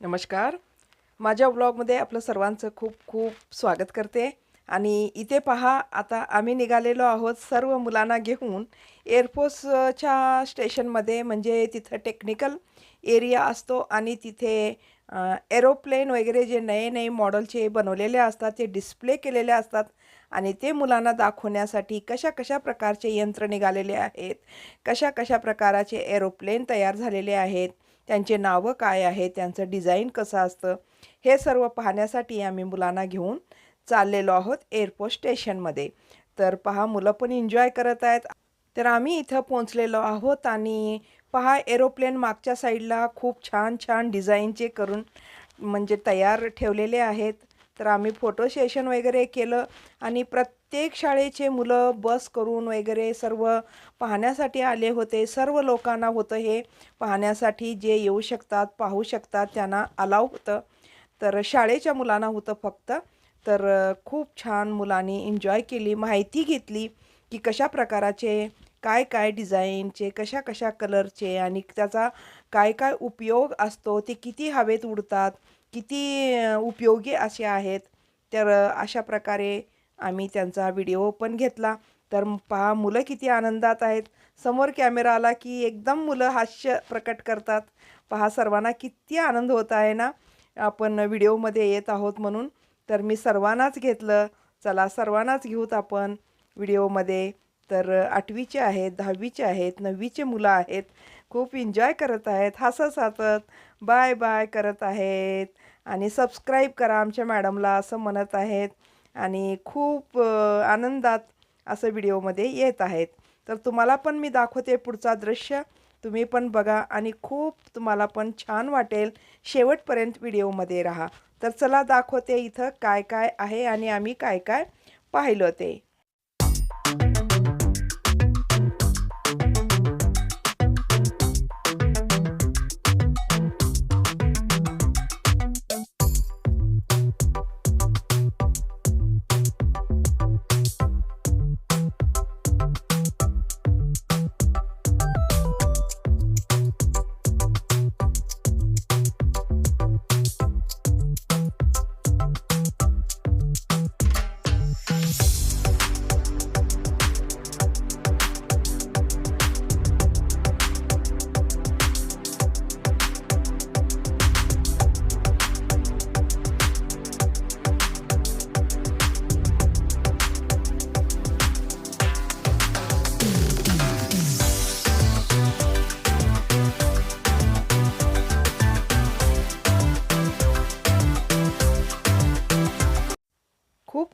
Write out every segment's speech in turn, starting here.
नमस्कार. माझ्या ब्लॉगमध्ये आपलं सर्वांचं खूप खूप स्वागत करते. आणि इथे पहा आता आम्ही निघालेलो आहोत सर्व मुलांना घेऊन एअरफोर्सच्या स्टेशनमध्ये. म्हणजे तिथं टेक्निकल एरिया असतो आणि तिथे एरोप्लेन वगैरे जे नए नये मॉडलचे बनवलेले असतात ते डिस्प्ले केलेले असतात. आणि ते मुलांना दाखवण्यासाठी कशा कशा प्रकारचे यंत्र निघालेले आहेत कशा कशा प्रकाराचे एरोप्लेन तयार झालेले आहेत त्यांचे नावं काय आहे त्यांचं डिझाईन कसं असतं हे सर्व पाहण्यासाठी आम्ही मुलांना घेऊन चाललेलो आहोत एअरपोर्ट स्टेशनमध्ये तर पहा मुलं पण एन्जॉय करत आहेत. तर आम्ही इथं पोचलेलो आहोत आणि पहा एरोप्लेन मागच्या साईडला खूप छान छान डिझाईनचे करून म्हणजे तयार ठेवलेले आहेत. तर आम्ही फोटो सेशन वगैरे केलं आणि प्रत्येक शाळेचे मुलं बस करून वगैरे सर्व पाहण्यासाठी आले होते. सर्व लोकांना होतं हे. पाहण्यासाठी जे येऊ शकतात पाहू शकतात त्यांना अलाव होतं. तर शाळेच्या मुलांना होतं फक्त. तर खूप छान मुलांनी एन्जॉय केली माहिती घेतली की कशा प्रकाराचे काय काय डिझाईनचे कशा कशा कलरचे आणि त्याचा काय काय उपयोग असतो ते किती हवेत उडतात किती उपयोगी असे आहेत. तर अशा प्रकारे आम्ही त्यांचा व्हिडिओ पण घेतला. तर पहा मुलं किती आनंदात आहेत. समोर कॅमेरा आला की एकदम मुलं हास्य प्रकट करतात. पहा सर्वांना किती आनंद होत आहे ना? आपण व्हिडिओमध्ये येत आहोत म्हणून. तर मी सर्वांनाच घेतलं. चला सर्वांनाच घेऊत आपण व्हिडिओमध्ये. तर आठवीचे आहेत दहावीचे आहेत नववीचे मुलं आहेत. खूप एन्जॉय करत आहेत. हसत हसत बाय बाय करत आहेत. आणि सबस्क्राईब करा आमच्या मॅडमला असं म्हणत आहेत. आणि खूप आनंदात असं व्हिडिओमध्ये येत आहेत. तर तुम्हाला पण मी दाखवते पुढचा दृश्य. तुम्ही पण बघा आणि खूप तुम्हाला पण छान वाटेल. शेवटपर्यंत व्हिडिओमध्ये राहा. तर चला दाखवते इथं काय काय आहे आणि आम्ही काय काय पाहिलं ते.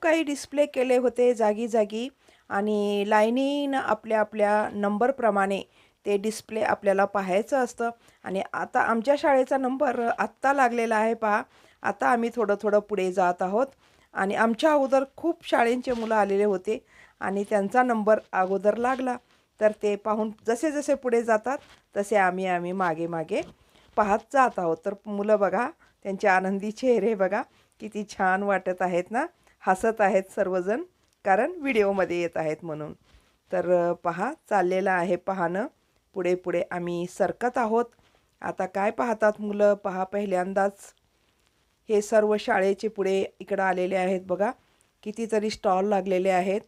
काही डिस्प्ले केले होते जागी जागी आणि लाईनीनं आपल्या आपल्या नंबरप्रमाणे ते डिस्प्ले आपल्याला पाहायचं असतं. आणि आता आमच्या शाळेचा नंबर आत्ता लागलेला आहे पहा. आता आम्ही थोडं थोडं पुढे जात आहोत. आणि आमच्या अगोदर खूप शाळेंचे मुलं आलेले होते आणि त्यांचा नंबर अगोदर लागला. तर ते पाहून जसे जसे पुढे जातात तसे आम्ही आम्ही मागे मागे पाहत जात आहोत. तर मुलं बघा त्यांचे आनंदी चेहरे बघा. किती छान वाटत आहेत ना? हसत आहेत सर्वजण कारण व्हिडिओमध्ये येत आहेत म्हणून. तर पहा चाललेलं आहे पाहणं. पुढे पुढे आम्ही सरकत आहोत. आता काय पाहतात मुलं? पहा पहिल्यांदाच. हे सर्व शाळेचे पुढे इकडं आलेले आहेत बघा. कितीतरी स्टॉल लागलेले आहेत.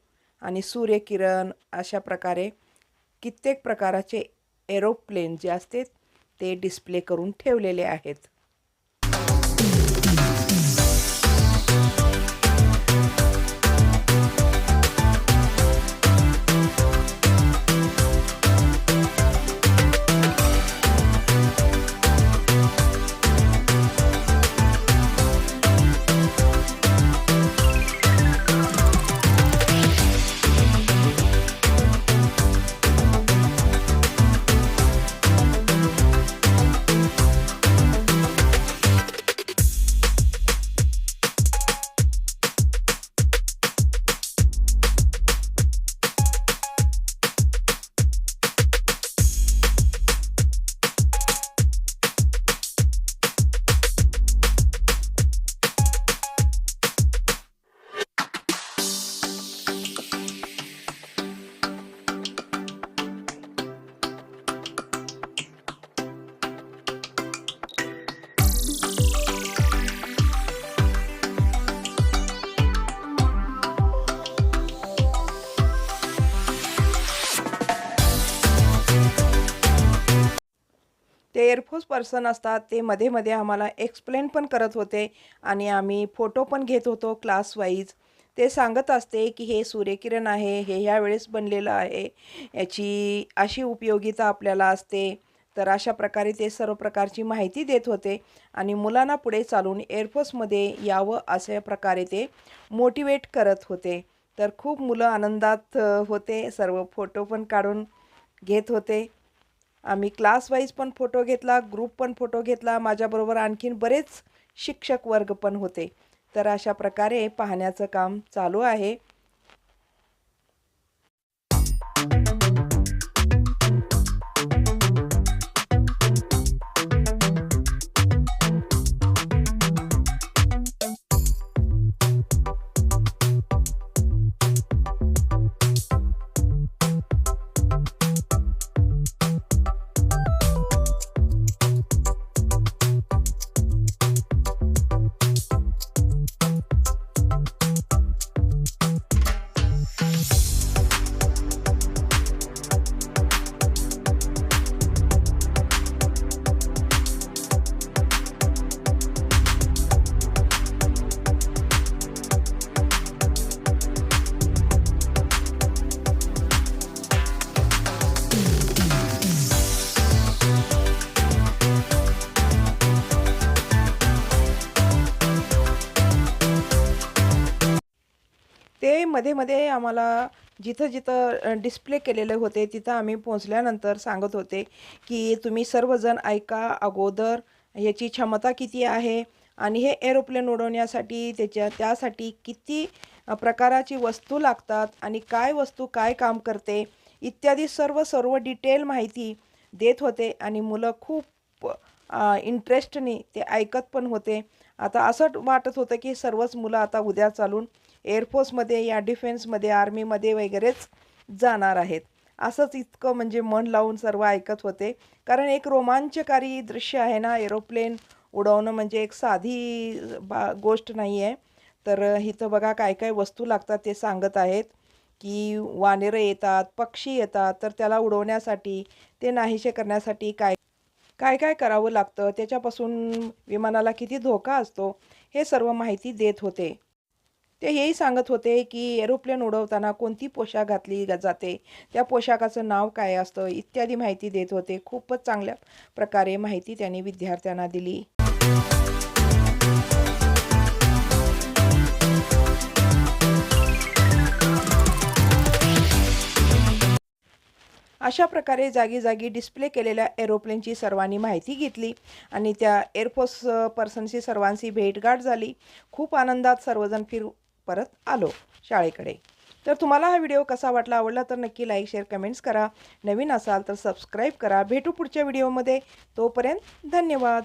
आणि सूर्यकिरण अशा प्रकारे कित्येक प्रकाराचे एरोप्लेन जे असते ते डिस्प्ले करून ठेवलेले आहेत. एअरफोर्स पर्सन असतात ते मध्ये मध्ये आम्हाला एक्सप्लेन पण करत होते आणि आम्ही फोटो पण घेत होतो क्लास वाईज ते सांगत असते की हे सूर्यकिरण आहे हे ह्या वेळेस बनलेलं आहे याची अशी उपयोगिता आपल्याला असते. तर अशा प्रकारे ते सर्व प्रकारची माहिती देत होते आणि मुलांना पुढे चालून एअरफोर्समध्ये यावं अशा प्रकारे ते मोटिवेट करत होते. तर खूप मुलं आनंदात होते. सर्व फोटो पण काढून घेत होते. आम्ही क्लास वाईज पण फोटो घेतला ग्रुप पण फोटो घेतला. माझ्याबरोबर आणखीन बरेच शिक्षक वर्ग पण होते. तर अशा प्रकारे पाहण्याचं काम चालू आहे. मध्ये मध्ये आम्हाला जिथं जिथं डिस्प्ले केलेले होते तिथं आम्ही पोहोचल्यानंतर सांगत होते की तुम्ही सर्वजण ऐका अगोदर याची क्षमता किती आहे आणि हे एरोप्लेन उडवण्यासाठी त्याच्या त्यासाठी किती प्रकाराची वस्तू लागतात आणि काय वस्तू काय काम करते इत्यादी सर्व सर्व डिटेल माहिती देत होते आणि मुलं खूप इंटरेस्टने ते ऐकत पण होते. आता असं वाटत होतं की सर्वच मुलं आता उद्या चालून एअरफोर्समध्ये या डिफेन्समध्ये आर्मीमध्ये वगैरेच जाणार आहेत. असंच इतकं म्हणजे मन लावून सर्व ऐकत होते. कारण एक रोमांचकारी दृश्य आहे ना एरोप्लेन उडवणं म्हणजे एक साधी बा गोष्ट नाही आहे तर इथं बघा काय काय वस्तू लागतात ते सांगत आहेत की वानेरं येतात पक्षी येतात तर त्याला उडवण्यासाठी ते नाहीसे करण्यासाठी काय काय काय करावं लागतं? त्याच्यापासून विमानाला किती धोका असतो? हे सर्व माहिती देत होते. ते हेही सांगत होते की एरोप्लेन उडवताना कोणती पोशाख घातली जाते? त्या पोशाखाचं नाव काय असतं? इत्यादी माहिती देत होते. खूपच चांगल्या प्रकारे माहिती त्यांनी विद्यार्थ्यांना दिली. अशा प्रकारे जागी जागी डिस्प्ले केलेल्या एरोप्लेनची सर्वांनी माहिती घेतली आणि त्या एअरफोर्स पर्सनशी सर्वांशी भेटगाठ झाली. खूप आनंदात सर्वजण फिर परत आलो शाळेकडे. तर तुम्हाला हा व्हिडिओ कसा वाटला आवडला तर नक्की लाईक शेअर कमेंट्स करा. नवीन असाल तर सबस्क्राईब करा. भेटू पुढच्या व्हिडिओमध्ये. तोपर्यंत धन्यवाद.